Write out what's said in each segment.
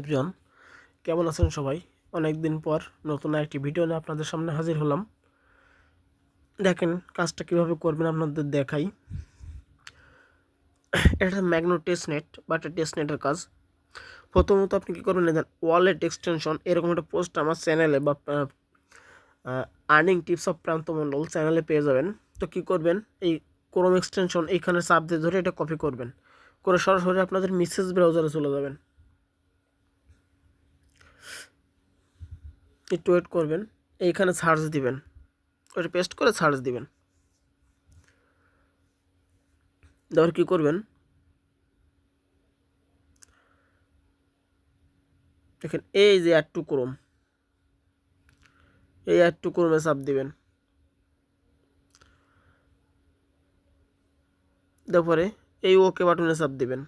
Everyone, কেমন আছেন সবাই? অনেক দিন পর নতুন একটি ভিডিও নিয়ে আপনাদের সামনে হাজির হলাম। দেখেন, কাজটা কীভাবে করবেন আপনাদের দেখাই। এটা ম্যাগনো টেস্ট নেট বা একটা টেস্ট নেটের কাজ। প্রথমত আপনি কী করবেন দেখেন ওয়ালেট এক্সটেনশন, এরকম একটা পোস্ট আমার চ্যানেলে বা আর্নিং টিপস অফ প্রান্ত মণ্ডল চ্যানেলে পেয়ে যাবেন। তো কী করবেন, এই ক্রোম এক্সটেনশন এইখানে দিয়ে ধরে এটা কপি করবেন। করে সরাসরি আপনাদের মিসেস ব্রাউজারে চলে যাবেন। একটু ওয়েট করবেন। এইখানে সার্চ দিবেন। ওটা পেস্ট করে সার্চ দিবেন। দেওয়ার কী করবেন? দেখেন, এই যে অ্যাড টু ক্রোম এই অ্যাড টু ক্রোমে চাপ দিবেন। তারপরে এই ওকে বাটনে চাপ দিবেন।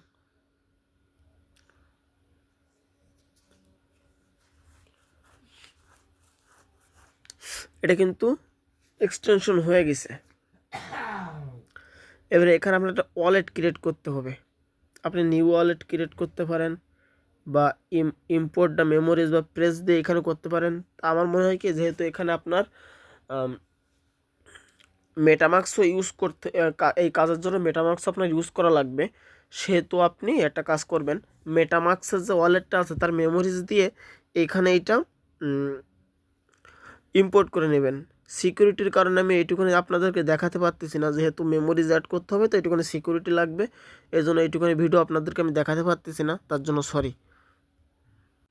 এটা কিন্তু এক্সটেনশন হয়ে গেছে। এবারে এখানে আপনার একটা ওয়ালেট ক্রিয়েট করতে হবে। আপনি নিউ ওয়ালেট ক্রিয়েট করতে পারেন বা ইম ইম্পোর্ট দ্য মেমোরিজ বা প্রেস দিয়ে এখানে করতে পারেন। আমার মনে হয় কি, যেহেতু এখানে আপনার মেটামার্কসও ইউজ করতে এই কাজের জন্য মেটামার্কস আপনার ইউজ করা লাগবে। সেহেতু আপনি একটা কাজ করবেন মেটামার্কসের যে ওয়ালেটটা আছে, তার মেমোরিজ দিয়ে এখানে এইটা ইম্পোর্ট করে নেবেন। সিকিউরিটির কারণে আমি এইটুকুনি আপনাদেরকে দেখাতে পারতেছি না, যেহেতু মেমোরিজ অ্যাড করতে হবে, তো এইটুকুনি সিকিউরিটি লাগবে। এই জন্য এইটুকুনি ভিডিও আপনাদেরকে আমি দেখাতে পারতেছি না, তার জন্য সরি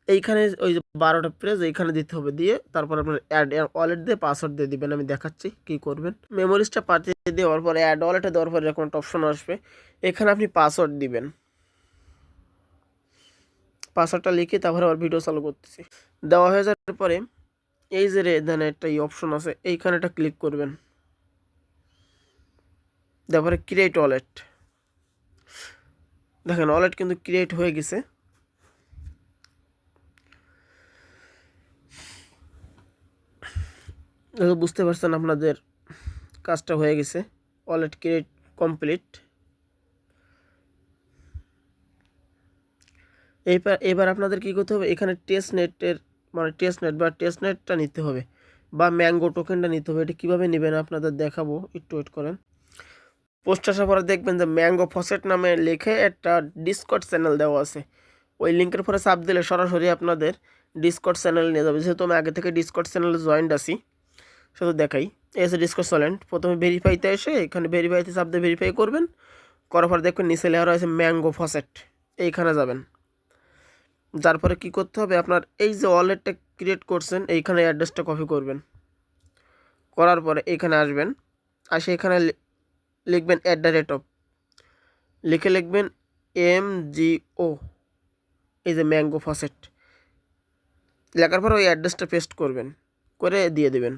এইখানে ওই যে বারোটা প্রেস এইখানে দিতে হবে দিয়ে তারপর আপনার অ্যাড ওয়ালেট দিয়ে পাসওয়ার্ড দিয়ে দিবেন, আমি দেখাচ্ছি কী করবেন। মেমোরিজটা পাঠিয়ে দেওয়ার পরে অ্যাড ওয়ালেটে দেওয়ার পরে এরকম একটা অপশন আসবে। এখানে আপনি পাসওয়ার্ড দিবেন। পাসওয়ার্ডটা লিখে তারপরে আবার ভিডিও চালু করতেছি। দেওয়া হয়ে যাওয়ার পরে এই যে রে, এখানে একটা অপশন আছে, এইখানে একটা ক্লিক করবেন। তারপরে ক্রিয়েট ওয়ালেট দেখেন ওয়ালেট কিন্তু ক্রিয়েট হয়ে গেছে। বুঝতে পারছেন আপনাদের কাজটা হয়ে গেছে। ওয়ালেট ক্রিয়েট কমপ্লিট এইবার এবার আপনাদের কী করতে হবে? এখানে টেস্ট নেটের মানে টেস্ট নেট বা টেস্ট নেটটা নিতে হবে বা ম্যাঙ্গো টোকেনটা নিতে হবে। এটা কীভাবে নেবেন আপনাদের দেখাবো, একটু ওয়েট করেন। পোস্ট আসার পরে দেখবেন যে ম্যাঙ্গো ফসেট নামে লিখে একটা ডিসকট চ্যানেল দেওয়া আছে। ওই লিঙ্কের পরে চাপ দিলে সরাসরি আপনাদের ডিসকট চ্যানেল নিয়ে যাবে। যেহেতু আমি আগে থেকে ডিসকট চ্যানেলে জয়েন্ট আছি শুধু দেখাই। এসে ডিসকট চ্যানেল প্রথমে ভেরিফাইতে এসে এখানে ভেরিফাইতে চাপ দিয়ে ভেরিফাই করবেন। করার পর দেখবেন নিচে লেখা রয়েছে ম্যাঙ্গো ফসেট এইখানে যাবেন। যার পরে কী করতে হবে? আপনার এই যে ওয়ালেটটা ক্রিয়েট করছেন, এইখানে অ্যাড্রেসটা কপি করবেন। করার পরে এইখানে আসবেন, আসে এখানে লিখবেন অ্যাট দ্য রেট অফ লিখে লিখবেন এম জি ও এই যে ম্যাঙ্গো ফসেট লেখার পর ওই অ্যাড্রেসটা পেস্ট করবেন, করে দিয়ে দেবেন।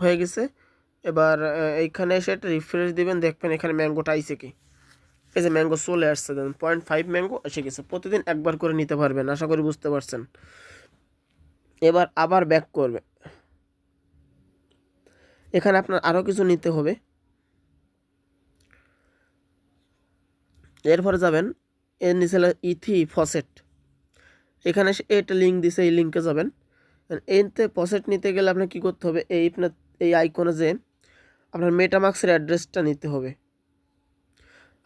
হয়ে গেছে। এবার এইখানে এসে একটা রিফ্রেশ দিবেন, দেখবেন এখানে ম্যাঙ্গোটা আইসে কি? এই যে ম্যাঙ্গো চলে আসছে দেন পয়েন্ট ফাইভ ম্যাঙ্গো এসে গেছে। প্রতিদিন একবার করে নিতে পারবেন, আশা করি বুঝতে পারছেন। এবার আবার ব্যাক করবে। এখানে আপনার আরও কিছু নিতে হবে। এরপরে যাবেন, এর নিচে ইথি ফসেট এখানে এটা লিঙ্ক দিছে, এই লিঙ্কে যাবেন। এতে ফসেট নিতে গেলে আপনার কী করতে হবে? এই আপনার এই আইকনে যে আপনার মেটামাক্সের অ্যাড্রেসটা নিতে হবে।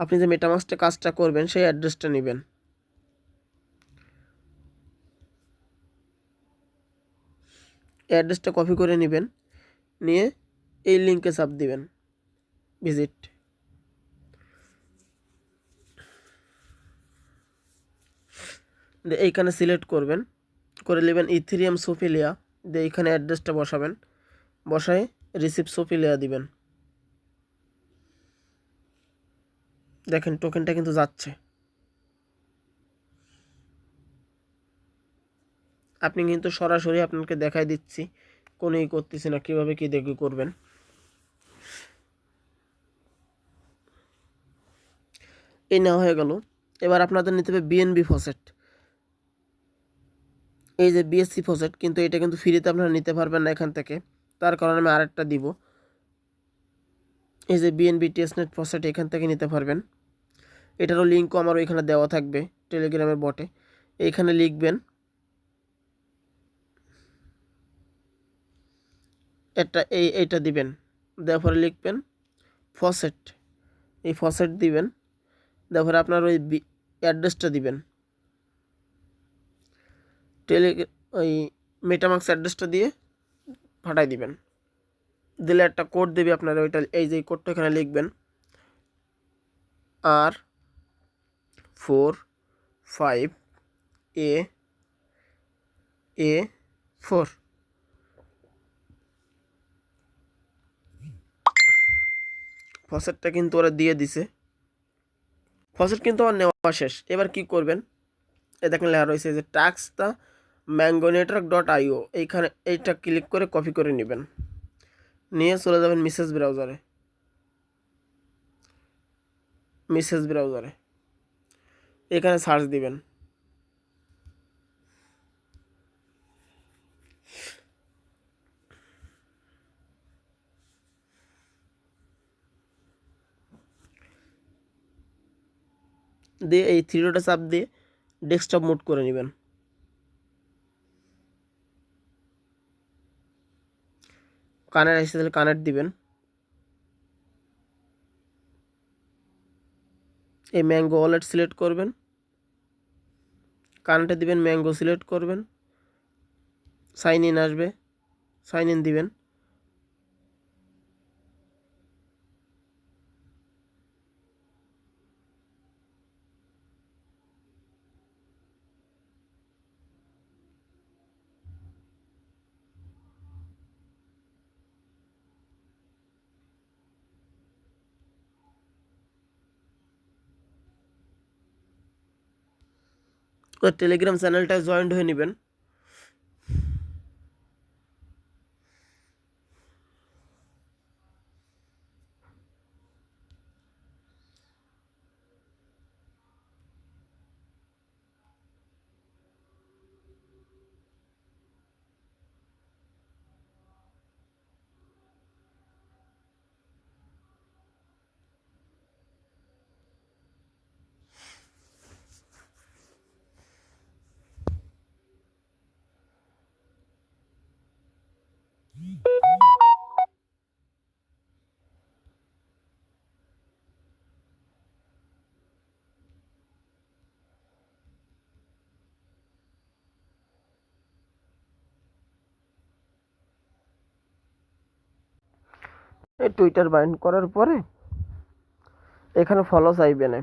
আপনি যে মেটামাক্সটা কাজটা করবেন, সেই অ্যাড্রেসটা নেবেন। অ্যাড্রেসটা কপি করে নেবেন, নিয়ে এই লিঙ্কে চাপ দিবেন। ভিজিট এইখানে সিলেক্ট করবেন, করে নেবেন ইথিরিয়াম সোফিলিয়া দিয়ে এইখানে অ্যাড্রেসটা বসাবেন। বসায় রিসিপ্ট সোফিলিয়া দিবেন। দেখেন টোকেনটা কিন্তু যাচ্ছে। আপনি কিন্তু সরাসরি আপনাকে দেখাই দিচ্ছি কোনোই করতেছি না, কীভাবে কী দেখে করবেন। এই নেওয়া হয়ে গেল। এবার আপনাদের নিতে হবে বিএনবি ফসেট এই যে বিএসসি ফসেট কিন্তু এটা কিন্তু ফ্রিতে আপনারা নিতে পারবেন না এখান থেকে। তার কারণে আমি আরেকটা দিব। এই যে বিএনবি টেস্টনেট ফসেট এখান থেকে নিতে পারবেন। এটারও লিঙ্কও আমার ওইখানে দেওয়া থাকবে টেলিগ্রামের বটে এইখানে লিখবেন, এটা এই, এইটা দিবেন। দেওয়ার পরে লিখবেন ফসেট এই ফসেট দিবেন, দেওয়ার পরে আপনার ওই অ্যাড্রেসটা দিবেন। টেলি ওই মেটামাক্স অ্যাড্রেসটা দিয়ে পাঠাই দিবেন। দিলে একটা কোড দেবে আপনার ওইটা, এই যে কোডটা এখানে লিখবেন। আর four five A A four ফসেটটা কিন্তু ওরা দিয়ে দিছে। ফসেট কিন্তু আমার নেওয়া শেষ। এবার কি করবেন? এ দেখেন লেখা রয়েছে যে the mango network dot IO, এইখানে এইটা ক্লিক করে কপি করে নেবেন। নিয়ে চলে যাবেন মিসেস ব্রাউজারে। মিসেস ব্রাউজারে। এখানে সার্চ দিবেন। দিয়ে এই থ্রি ডটে চাপ দিয়ে ডেস্কটপ মোড করে নেবেন। কানের আসছে তাহলে কানের দিবেন। এই ম্যাঙ্গো ওয়ালেট সিলেক্ট করবেন। কানেক্টে দিবেন, ম্যাঙ্গো সিলেক্ট করবেন। সাইন ইন আসবে, সাইন ইন দিবেন। ওই টেলিগ্রাম চ্যানেলটায় জয়েন্ট হয়ে নেবেন। এই টুইটার বাইন্ড করার পরে এখানে ফলো চাইবে না।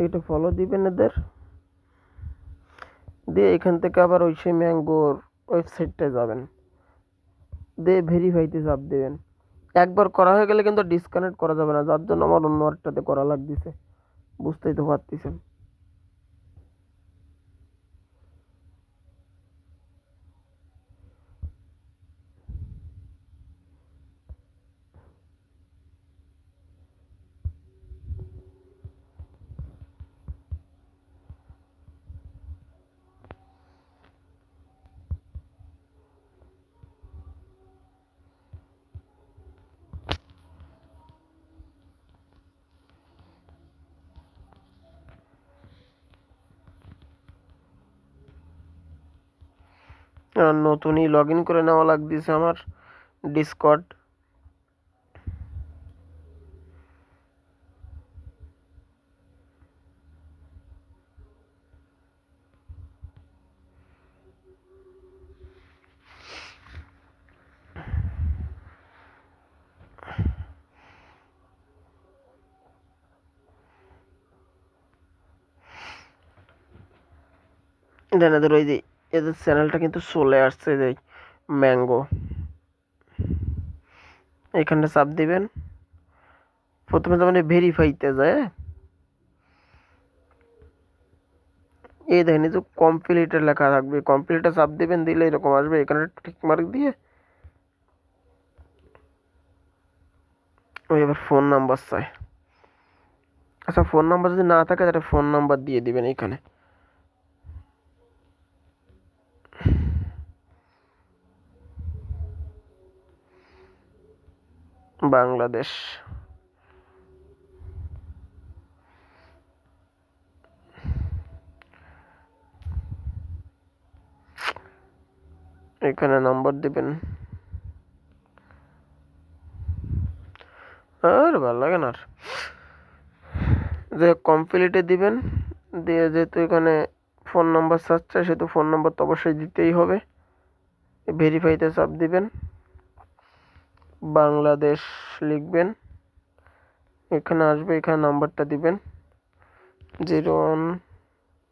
এইটা ফলো দিবেন এদের দিয়ে এখান থেকে আবার ওই সেই ম্যাঙ্গোর ওয়েবসাইটটায় যাবেন। দিয়ে ভেরিফাইতে চাপ দেবেন। একবার করা হয়ে গেলে কিন্তু ডিসকানেক্ট করা যাবে না। যার জন্য আমার অন্য আরেকটাতে করা লাগতেছে। বুঝতেই তো পারতেছেন। নতুনই লগ ইন করে নেওয়া লাগতেছে আমার ডিসকর্ড দেন এদের ওই যে এদের চ্যানেলটা কিন্তু চলে আসছে যে ম্যাঙ্গো। এখানটা চাপ দিবেন। প্রথমে তো মানে ভেরিফাইতে যায় হ্যাঁ? এই দেখেন, এই যে কমপ্লিটের লেখা থাকবে। কমপ্লিটে চাপ দিবেন, দিলে এরকম আসবে। এখানে ঠিক মার্ক দিয়ে ওই এবার ফোন নাম্বার চাই। আচ্ছা ফোন নাম্বার যদি না থাকে, তাহলে ফোন নাম্বার দিয়ে দিবেন এখানে। বাংলাদেশ। এখানে নাম্বার দিবেন। আর ভালো লাগে না যে কমপ্লিটে দিবেন, দিয়ে যেহেতু এখানে ফোন নাম্বার চাচ্ছে সেহেতু ফোন নাম্বার তো অবশ্যই দিতেই হবে। ভেরিফাইতে চাপ দিবেন। বাংলাদেশ লিখবেন। এখানে আসবে, এখানে নাম্বারটা দিবেন। জিরো ওয়ান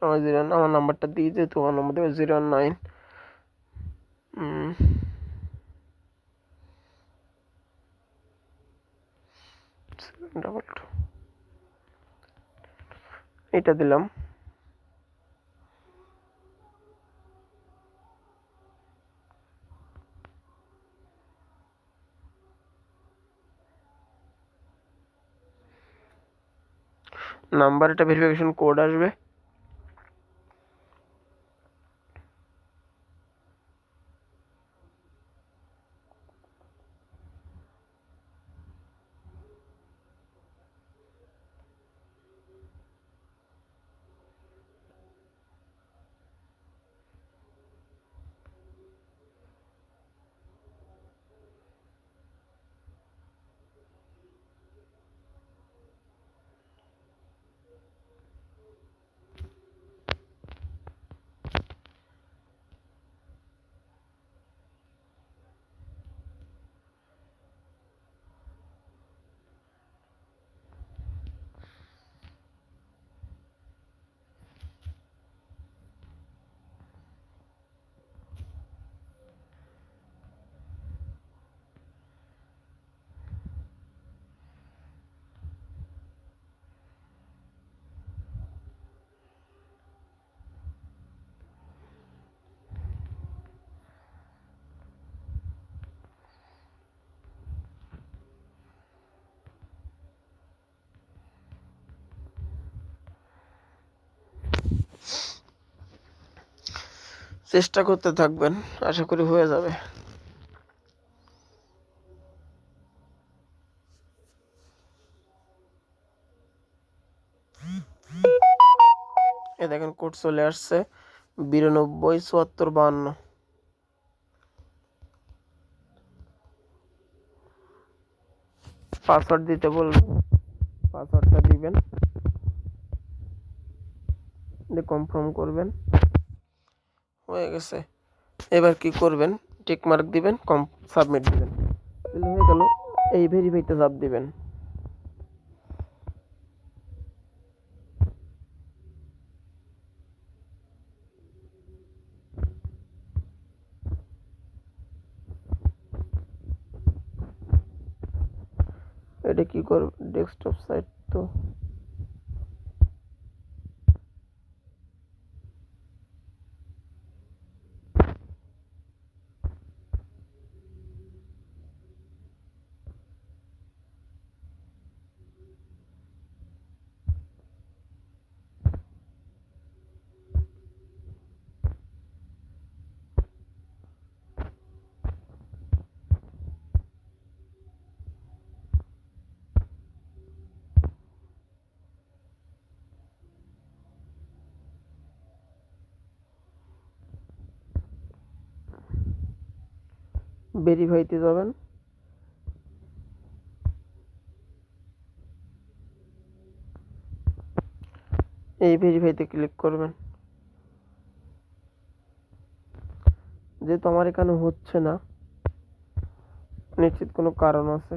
আমার জিরো আমার নাম্বারটা দিয়ে যেহেতু আমার নাম্বার দেবে জিরো নাইন। ডাবল টু এটা দিলাম। নাম্বার একটা ভেরিফিকেশন কোড আসবে। চেষ্টা করতে থাকবেন, আশা করি হয়ে যাবে। এ দেখেন কোড চলে আসছে, বিরানব্বই চুয়াত্তর বাহান্ন। পাসওয়ার্ড দিতে বলবেন, পাসওয়ার্ডটা দিবেন, দিয়ে কনফার্ম করবেন। হয়ে গেছে। এবার কি করবেন? টিক মার্ক দিবেন কম সাবমিট দিবেন। হয়ে গেল, এই ভেরিফাইতে চাপ দিবেন। এটা কি করবে? ডেস্কটপ সাইট তো। ভেরিফাইতে যাবেন। এই ভেরিফাইতে ক্লিক করবেন। যেহেতু আমার এখানে হচ্ছে না, নিশ্চিত কোনো কারণ আছে।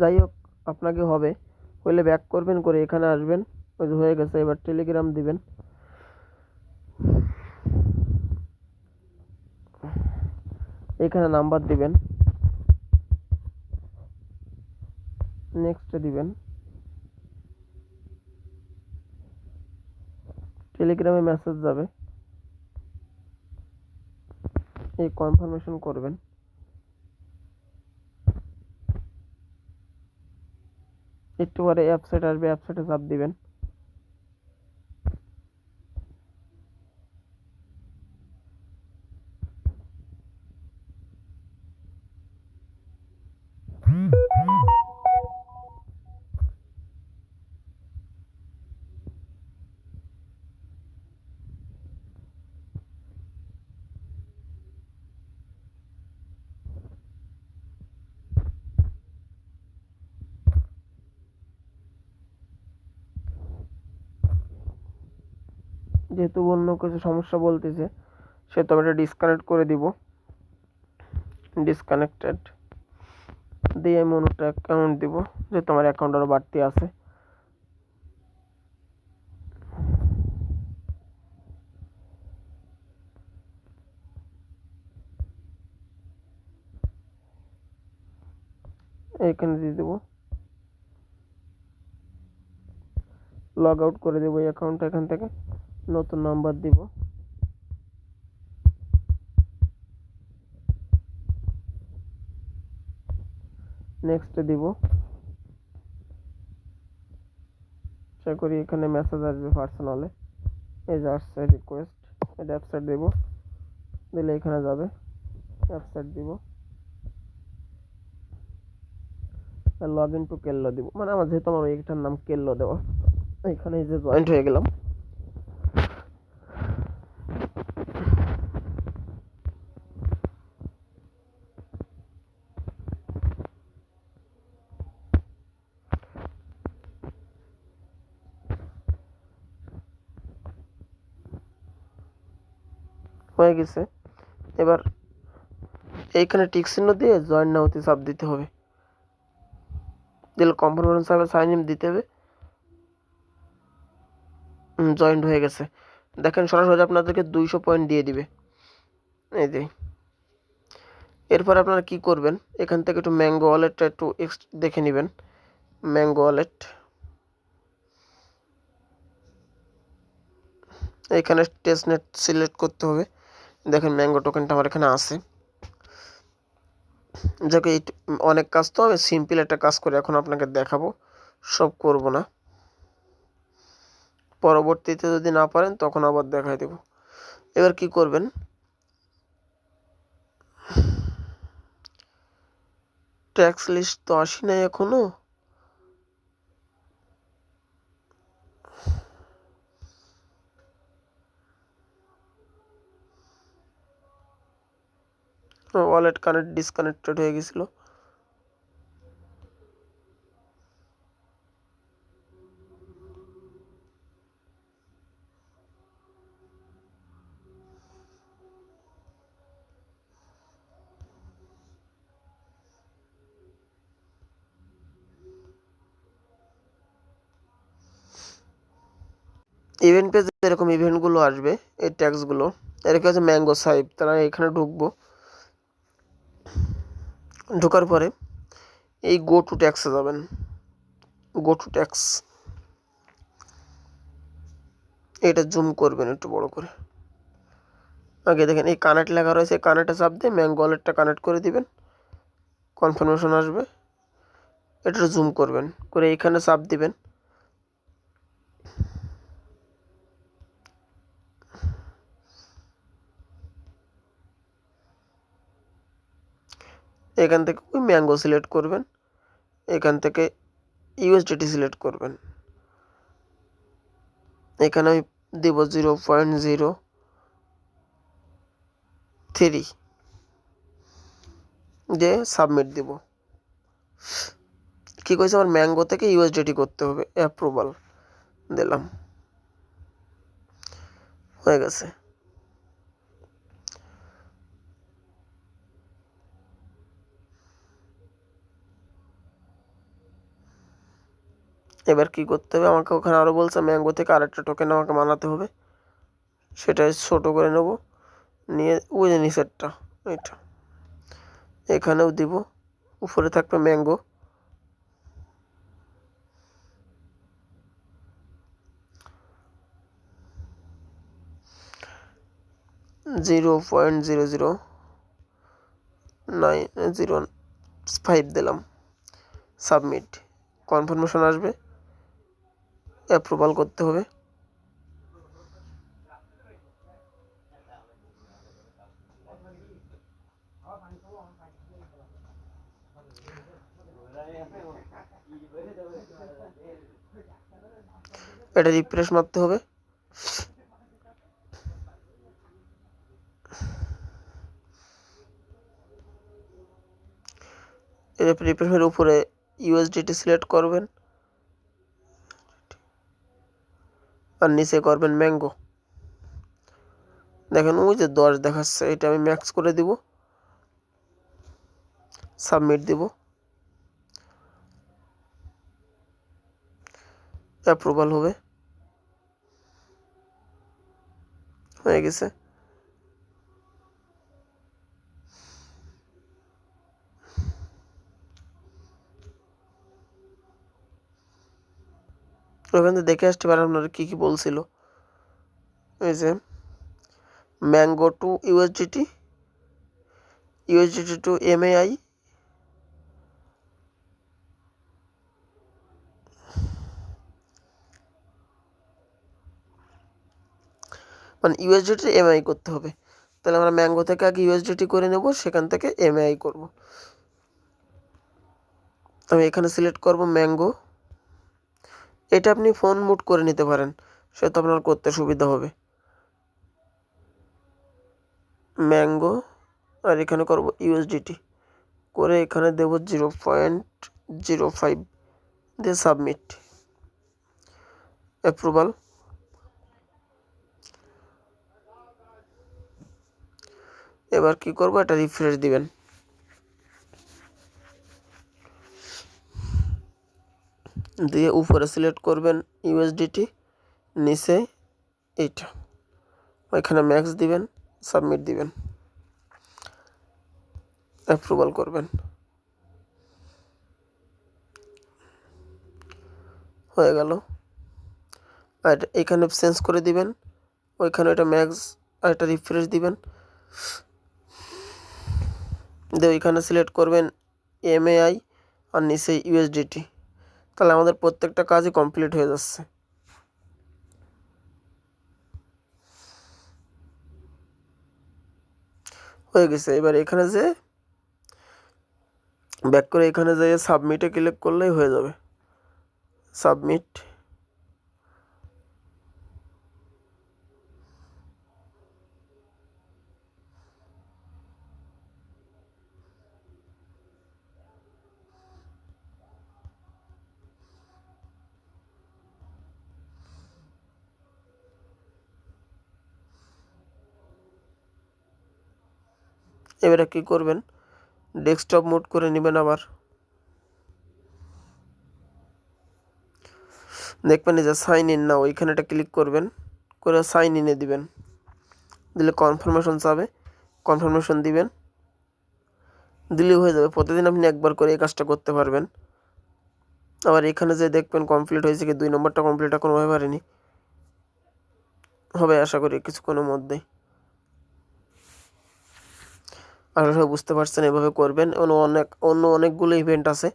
যাই হোক আপনাকে হবে। হলে ব্যাক করবেন, করে এখানে আসবেন। ওই যে হয়ে গেছে, এবার টেলিগ্রাম দিবেন। এখানে নাম্বার দিবেন। নেক্সট দিবেন। টেলিগ্রামে মেসেজ যাবে। এই কনফার্মেশন করবেন। একটু পরে অ্যাপসাইট আসবে অ্যাপসাইটে চাপ দিবেন। যেহেতু অন্য কিছু সমস্যা বলতেছে সেহেতু আমি এটা ডিসকানেক্ট করে দিব। ডিসকানেক্টেড দিয়ে আমি অন্যটা অ্যাকাউন্ট দিব, যেহেতু আমার অ্যাকাউন্ট আরও বাড়তি আছে। এখানে দিয়ে দেবো। লগ আউট করে দেবো এই অ্যাকাউন্ট এখান থেকে। নতুন নাম্বার দিব। নেক্সট দিব। আশা করি এখানে মেসেজ আসবে পার্সোনালে এই যে রিকোয়েস্ট এটা অ্যাপসাইট দেব। দিলে এখানে যাবে। অ্যাপসাইট দিব। লগ ইন টু কেল্লো দিব। মানে আমার যেহেতু আমার এইটার নাম কেল্লো দেওয়া এখানে যে জয়েন্ট হয়ে গেলাম। গেছে। এবার এইখানে টিক চিহ্ন দিয়ে জয়েন নাওতে চাপ দিতে হবে। দিলে কনফার্মেশন সার্ভে সাইন ইন দিতে হবে। জয়েন্ট হয়ে গেছে। দেখেন সরাসরি আপনাদেরকে দুইশো পয়েন্ট দিয়ে দিবে। এই যে। এরপর আপনারা কি করবেন? এখান থেকে একটু ম্যাঙ্গো ওয়ালেটটা একটু দেখে নেবেন। ম্যাঙ্গো ওয়ালেট এখানে টেস্ট নেট সিলেক্ট করতে হবে। দেখেন ম্যাঙ্গো টোকেনটা আমার এখানে আছে। যাকে, এই অনেক কাজ তো আমি সিম্পল একটা কাজ করে এখন আপনাকে দেখাবো, সব করব না। পরবর্তীতে যদি না পারেন, তখন আবার দেখাই দেব। এবার কি করবেন? ট্যাক্স লিস্ট তো আসি নাই এখনও। ওয়ালেট কানেক্ট ডিসকানেক্টেড হয়ে গেছিল। ইভেন্ট পেজে এরকম ইভেন্টগুলো আসবে, এই ট্যাক্সগুলো এরকম হচ্ছে ম্যাঙ্গো সাইপ তারা এখানে ঢুকবো। ঢোকার পরে এই গো টু ট্যাক্সে যাবেন। গো টু ট্যাক্স এটা জুম করবেন একটু বড় করে। আগে দেখেন, এই কানেক্ট লেখা রয়েছে, এই কানেক্টে চাপ দিয়ে ম্যাঙ্গো ওয়ালেটটা কানেক্ট করে দিবেন। কনফার্মেশন আসবে। এটা জুম করবেন, করে এইখানে চাপ দিবেন। এখান থেকে ওই ম্যাঙ্গো সিলেক্ট করবেন, এখান থেকে ইউএসডিটি সিলেক্ট করবেন। এখানে আমি দেব জিরো পয়েন্ট জিরো থ্রি দিয়ে সাবমিট দিব। কী কইছে? আমার ম্যাঙ্গো থেকে ইউএসডিটি করতে হবে, অ্যাপ্রুভাল দিলাম। হয়ে গেছে। এবার কি করতে হবে? আমাকে ওখানে আরও বলছে, ম্যাঙ্গো থেকে আরেকটা টোকেন আমাকে বানাতে হবে। সেটাই ছোটো করে নেব। নিয়ে ওই নিচেরটা এটা এখানেও দিব। উপরে থাকবে mango. Zero point zero zero nine zero five দিলাম। সাবমিট। কনফার্মেশন আসবে। অ্যাপ্রুভাল করতে হবে। এটা রিফ্রেশ মারতে হবে। রিফ্রেশের উপরে ইউএসডিটি সিলেক্ট করবেন। আর নিচে করবেন ম্যাঙ্গো দেখেন ওই যে দশ দেখাচ্ছে এটা আমি ম্যাক্স করে দিব সাবমিট দিব অ্যাপ্রুভাল হবে হয়ে গেছে ওখান থেকে দেখে আসতে পারেন আপনারা কী কী বলছিল। এই যে, mango to USDT USDT to MAI মানে ইউএসডিটি এমআই করতে হবে। তাহলে আমরা ম্যাঙ্গো থেকে আগে ইউএসডিটি করে নেব, সেখান থেকে এমআই করব। আমি এখানে সিলেক্ট করব ম্যাঙ্গো। এটা আপনি ফোন মুট করে নিতে পারেন। সেটা আপনার করতে সুবিধা হবে। ম্যাঙ্গো আর এখানে করব ইউএসডিটি করে এখানে দেব জিরো পয়েন্ট জিরো ফাইভ দিয়ে সাবমিট অ্যাপ্রুভাল এবার কি করব? এটা রিফ্রেশ দিবেন। দিয়ে উপরে সিলেক্ট করবেন ইউএসডিটি নিচে এইটা। ওইখানে ম্যাক্স দিবেন সাবমিট দিবেন। অ্যাপ্রুভাল করবেন। হয়ে গেল। আর এখানে চেঞ্জ করে দিবেন, ওইখানে ওইটা ম্যাক্স আর এটা রিফ্রেশ দিবেন। দিয়ে ওইখানে সিলেক্ট করবেন এমএআই আর নিচে ইউএসডিটি তাহলে আমাদের প্রত্যেকটা কাজই কমপ্লিট হয়ে যাচ্ছে। হয়ে গেছে। এবার এখানে যে ব্যাক করে এখানে যে সাবমিটে ক্লিক করলেই হয়ে যাবে। সাবমিট এবারে কী করবেন? ডেস্কটপ মোড করে নেবেন আবার। দেখবেন যে সাইন ইন না ওইখানে একটা ক্লিক করবেন, করে সাইন ইনে দিবেন। দিলে কনফার্মেশন চাবে কনফার্মেশন দিবেন। দিলে হয়ে যাবে, প্রতিদিন আপনি একবার করে এই কাজটা করতে পারবেন। আবার এখানে যে দেখবেন কমপ্লিট হয়েছে কি, দুই নম্বরটা কমপ্লিট এখনও হয়ে পারেনি। হবে আশা করি কিছুক্ষণের মধ্যেই। আশা সব বুঝতে পারছেন এভাবে করবেন। অন্য অনেক, অন্য অনেকগুলো ইভেন্ট আছে।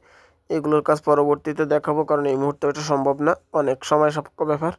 এগুলোর কাজ পরবর্তীতে দেখাবো, কারণ এই মুহূর্তে ওটা সম্ভব না। অনেক সময় সাপেক্ষ ব্যাপার।